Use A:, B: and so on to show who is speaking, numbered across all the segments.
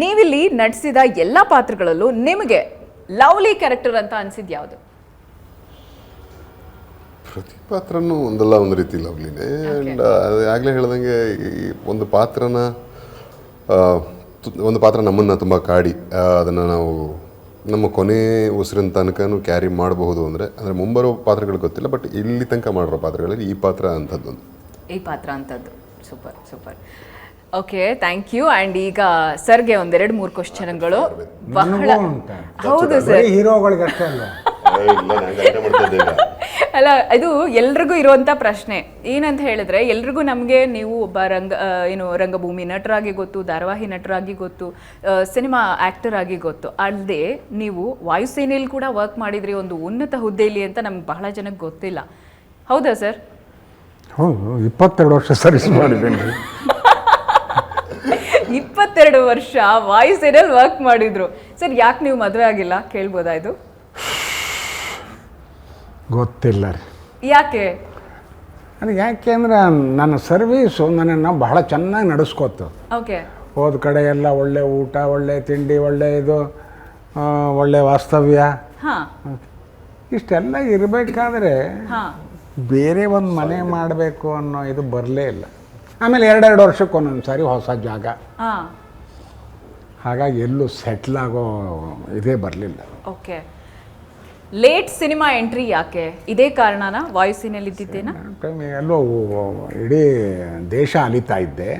A: ನೀವಿಲ್ಲಿ ನಟಿಸಿದ ಎಲ್ಲ ಪಾತ್ರಗಳಲ್ಲೂ ನಿಮಗೆ ಲವ್ಲಿ ಕ್ಯಾರೆಕ್ಟರ್ ಅಂತ ಅನ್ಸಿದ್ ಯಾವುದು?
B: ಪ್ರತಿ ಪಾತ್ರನೂ ಒಂದಲ್ಲ ಒಂದು ರೀತಿ ಲವ್ಲಿನೇ. ಆ್ಯಂಡ್ ಆಗಲೇ ಹೇಳ್ದಂಗೆ ಈ ಒಂದು ಪಾತ್ರನ ಒಂದು ಪಾತ್ರ ನಮ್ಮನ್ನು ತುಂಬ ಕಾಡಿ ಅದನ್ನು ನಾವು ನಮ್ಮ ಕೊನೆ ಉಸಿರಿನ ತನಕನೂ ಕ್ಯಾರಿ ಮಾಡಬಹುದು ಅಂದರೆ ಅಂದರೆ ಮುಂಬರೋ ಪಾತ್ರಗಳು ಗೊತ್ತಿಲ್ಲ ಬಟ್ ಇಲ್ಲಿ ತನಕ ಮಾಡಿರೋ ಪಾತ್ರಗಳಲ್ಲಿ ಈ ಪಾತ್ರ ಅಂಥದ್ದೊಂದು.
A: ಈ ಪಾತ್ರ ಅಂಥದ್ದು. Super super. Okay thank you and ಈಗ ಸರ್ಗೆ ಒಂದೆರಡು ಮೂರು ಕ್ವಶನ್ಗಳು ಬಹಳ ಹೌದು ಸರ್.
C: ಹೀರೋಗಳಿಗೆ ಅಷ್ಟೇ ಅಲ್ಲ
A: ಅಲ್ಲ ಇದು ಎಲ್ರಿಗೂ ಇರುವಂತ ಪ್ರಶ್ನೆ. ಏನಂತ ಹೇಳಿದ್ರೆ ಎಲ್ರಿಗೂ ನಮಗೆ ನೀವು ಒಬ್ಬ ರಂಗ ಏನು ರಂಗಭೂಮಿ ನಟರಾಗಿ ಗೊತ್ತು ಧಾರಾವಾಹಿ ನಟರಾಗಿ ಗೊತ್ತು ಸಿನಿಮಾ ಆಕ್ಟರ್ ಆಗಿ ಗೊತ್ತು. ಅಲ್ಲದೆ ನೀವು ವಾಯುಸೇನೆಯಲ್ಲಿ ಕೂಡ ವರ್ಕ್ ಮಾಡಿದ್ರಿ ಒಂದು ಉನ್ನತ ಹುದ್ದೆಯಲ್ಲಿ ಅಂತ ನಮ್ಗೆ ಬಹಳ ಜನಕ್ಕೆ ಗೊತ್ತಿಲ್ಲ. ಹೌದಾ ಸರ್?
C: ಹೌದು ಇಪ್ಪತ್ತೆರಡು ವರ್ಷ ಸರ್ವಿಸ್ ಮಾಡಿದ್ದೀನಿ.
A: ಇಪ್ಪತ್ತೆರಡು ವರ್ಷ ವಾಯುಸೇನೆಯಲ್ಲಿ ವರ್ಕ್ ಮಾಡಿದ್ರು. ಸರ್ ಯಾಕೆ ನೀವು ಮದುವೆ ಆಗಿಲ್ಲ? ಕೇಳ್ಬೋದಾ ಇದು?
C: ಗೊತ್ತಿಲ್ಲ ರೀ.
A: ಯಾಕೆ?
C: ಅದು ಯಾಕೆಂದ್ರೆ ನನ್ನ ಸರ್ವೀಸು ನನ್ನನ್ನು ಬಹಳ ಚೆನ್ನಾಗಿ ನಡೆಸ್ಕೊತು
A: ಓಕೆ.
C: ಹೋದ ಕಡೆ ಎಲ್ಲ ಒಳ್ಳೆ ಊಟ ಒಳ್ಳೆ ತಿಂಡಿ ಒಳ್ಳೆ ಇದು ಆ, ಒಳ್ಳೆ ವಾಸ್ತವ್ಯ.
A: ಹಾಂ.
C: ಇಷ್ಟೆಲ್ಲ ಇರಬೇಕಾದ್ರೆ
A: ಹಾ.
C: ಬೇರೆ ಒಂದು ಮನೆ ಮಾಡಬೇಕು ಅನ್ನೋ ಇದು ಬರಲೇ ಇಲ್ಲ. ಆಮೇಲೆ ಎರಡೆರಡು ವರ್ಷಕ್ಕೆ ಒಂದೊಂದು ಸಾರಿ ಹೊಸ ಜಾಗ. ಹಾಗಾಗಿ ಎಲ್ಲೂ ಸೆಟ್ಲ್ ಆಗೋ ಇದೇ ಬರಲಿಲ್ಲ.
A: ಓಕೆ ಲೇಟ್ ಸಿನಿಮಾ ಎಂಟ್ರಿ ಯಾಕೆ? ಇದೇ ಕಾರಣನ ವಾಯುಸೇನೆಯಲ್ಲಿ ಇದ್ದಿದ್ದೇನಾ?
C: ಎಲ್ಲೋ ಇಡೀ ದೇಶ ಅಲಿತಾ ಇದ್ದೆ.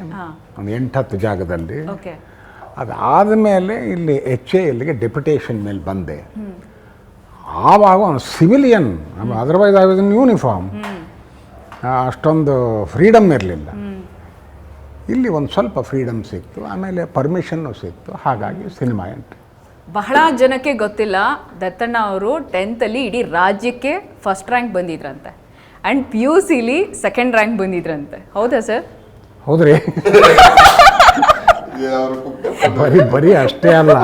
C: ಒಂದು ಎಂಟತ್ತು ಜಾಗದಲ್ಲಿ.
A: ಓಕೆ
C: ಅದಾದಮೇಲೆ ಇಲ್ಲಿ ಎಚ್ ಎ ಎಲ್ಲಿಗೆ ಡೆಪ್ಯುಟೇಷನ್ ಮೇಲೆ ಬಂದೆ. ಆವಾಗ ಒಂದು civilian otherwise I was in uniform ಅಷ್ಟೊಂದು ಫ್ರೀಡಮ್ ಇರಲಿಲ್ಲ. ಇಲ್ಲಿ ಒಂದು ಸ್ವಲ್ಪ ಫ್ರೀಡಮ್ ಸಿಕ್ತು ಆಮೇಲೆ ಪರ್ಮಿಷನ್ನು ಸಿಕ್ತು ಹಾಗಾಗಿ ಸಿನಿಮಾ ಎಂಟ್ರಿ.
A: ಬಹಳ ಜನಕ್ಕೆ ಗೊತ್ತಿಲ್ಲ ದತ್ತಣ್ಣ ಅವರು ಟೆಂತಲ್ಲಿ ಇಡೀ ರಾಜ್ಯಕ್ಕೆ ಫಸ್ಟ್ ರ್ಯಾಂಕ್ ಬಂದಿದ್ರಂತೆ. ಆ್ಯಂಡ್ ಪಿ ಯು ಸಿಲಿ ಸೆಕೆಂಡ್ ರ್ಯಾಂಕ್ ಬಂದಿದ್ರಂತೆ. ಹೌದಾ ಸರ್
C: ಹೌದ್ರಿ? ಬರೀ ಬರೀ ಅಷ್ಟೇ ಅಲ್ಲ.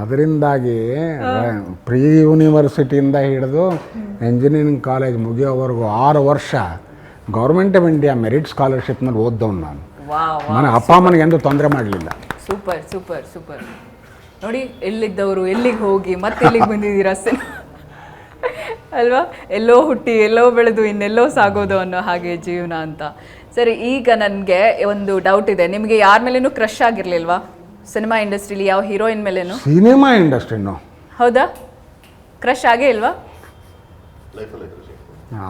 C: ಅದರಿಂದಾಗಿ ಪ್ರೀ ಯೂನಿವರ್ಸಿಟಿಯಿಂದ ಹಿಡಿದು ಇಂಜಿನಿಯರಿಂಗ್ ಕಾಲೇಜ್ ಮುಗಿಯೋವರೆಗೂ ಆರು ವರ್ಷ ಗೌರ್ಮೆಂಟ್ ಆಫ್ ಇಂಡಿಯಾ ಮೆರಿಟ್ ಸ್ಕಾಲರ್ಶಿಪ್ನಲ್ಲಿ ಓದ್ದವನು ನಾನು. ಮನೆ ಅಪ್ಪ ಅಮ್ಮನಿಗೆ ಎಂದು ತೊಂದರೆ ಮಾಡಲಿಲ್ಲ.
A: ಸೂಪರ್ ಸೂಪರ್ ಸೂಪರ್ ನೋಡಿ ಎಲ್ಲಿದ್ದವರು ಎಲ್ಲಿಗೆ ಹೋಗಿ ಮತ್ತೆ ಎಲ್ಲಿಗೆ ಬಂದಿದ್ದೀರಾ ಅಲ್ವಾ? ಎಲ್ಲೋ ಹುಟ್ಟಿ ಎಲ್ಲೋ ಬೆಳೆದು ಇನ್ನೆಲ್ಲೋ ಸಾಗೋದು ಅನ್ನೋ ಹಾಗೆ ಜೀವನ ಅಂತ. ಸರಿ ಈಗ ನನಗೆ ಒಂದು ಡೌಟ್ ಇದೆ. ನಿಮಗೆ ಯಾರ ಮೇಲೇನು ಕ್ರಶ್ ಆಗಿರ್ಲಿಲ್ವಾ? ಸಿನಿಮಾ ಇಂಡಸ್ಟ್ರಿಲಿ ಯಾವ ಹೀರೋಯಿನ್ ಮೇಲೇನು?
C: ಸಿನಿಮಾ ಇಂಡಸ್ಟ್ರಿನೂ
A: ಹೌದಾ? ಕ್ರಶ್ ಆಗೇ ಇಲ್ವಾ?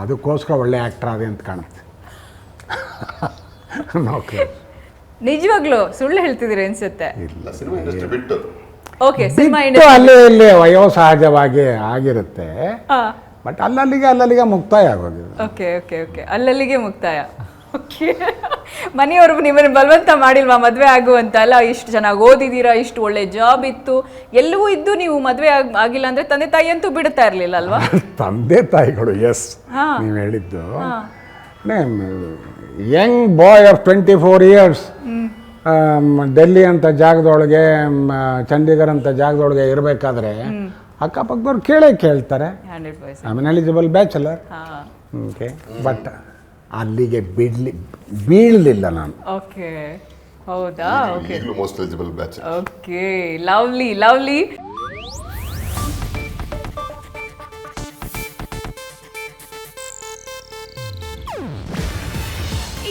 C: ಅದಕ್ಕೋಸ್ಕರ ಒಳ್ಳೆ ಆ್ಯಕ್ಟ್ರ್ ಆದೆ ಅಂತ ಕಾಣುತ್ತೆ.
A: ನಿಜವಾಗ್ಲೂ ಸುಳ್ಳು ಹೇಳ್ತಿದ್ದೀರಿ ಅನ್ಸುತ್ತೆ.
B: ಸಿನಿಮಾ ಇಂಡಸ್ಟ್ರಿ ಬಿಟ್ಟು.
A: ಓಕೆ ಸಿನಿಮಾ
C: ಬಿಟ್ಟು ಅಲ್ಲೇ ಇಲ್ಲಿ ವಯೋಸಹಜವಾಗಿ ಆಗಿರುತ್ತೆ.
A: ಹಾ.
C: ಬಟ್ ಅಲ್ಲಲ್ಲಿಗೆ ಅಲ್ಲಲ್ಲಿಗೆ ಮುಕ್ತಾಯ ಆಗೋದು
A: ಓಕೆ ಓಕೆ ಓಕೆ ಅಲ್ಲಲ್ಲಿಗೆ ಮುಕ್ತಾಯ. ಓಕೆ ಮನೆಯವರು ನಿಮ್ಮನ್ನು ಬಲವಂತ ಮಾಡಿಲ್ವಾ? ಮದುವೆ ಆಗುವಂತ ಅಲ್ಲ ಇಷ್ಟು ಚೆನ್ನಾಗಿ ಓದಿದ್ದೀರಾ ಇಷ್ಟು ಒಳ್ಳೆ ಜಾಬ್ ಇತ್ತು. ಎಲ್ಲವೂ ಇದ್ದು ನೀವು ಮದುವೆ ಆಗ್ ಆಗಿಲ್ಲ ಅಂದ್ರೆ ತಂದೆ ತಾಯಿ ಅಂತೂ ಬಿಡ್ತಾ ಇರಲಿಲ್ಲ ಅಲ್ವಾ?
C: ತಂದೆ ತಾಯಿಗಳು ಎಸ್. ನೀವು ಹೇಳಿದ್ದು. Young boy of twenty four years Delhi ಅಂತ ಜಾಗದೊಳಗೆ ಮ, ಚಂಡೀಗಢ ಅಂತ ಜಾಗದೊಳಗೆ ಇರಬೇಕಾದ್ರೆ ಅಕ್ಕಪಕ್ಕದವ್ರು ಕೇಳೇ ಕೇಳ್ತಾರೆ. ಐ ಮೀನ್ ಎಲಿಜಿಬಲ್ ಬ್ಯಾಚುಲರ್
A: ಹಾ.
C: ಓಕೆ ಬಟ್ ಅಲ್ಲಿಗೆ ಬಿಡ್ಲಿ ಬೀಳಲಿಲ್ಲ ನಾನು.
A: ಓಕೆ ಹೌದಾ? ಓಕೆ
B: ಈಗಲೂ most eligible batch
A: okay lovely lovely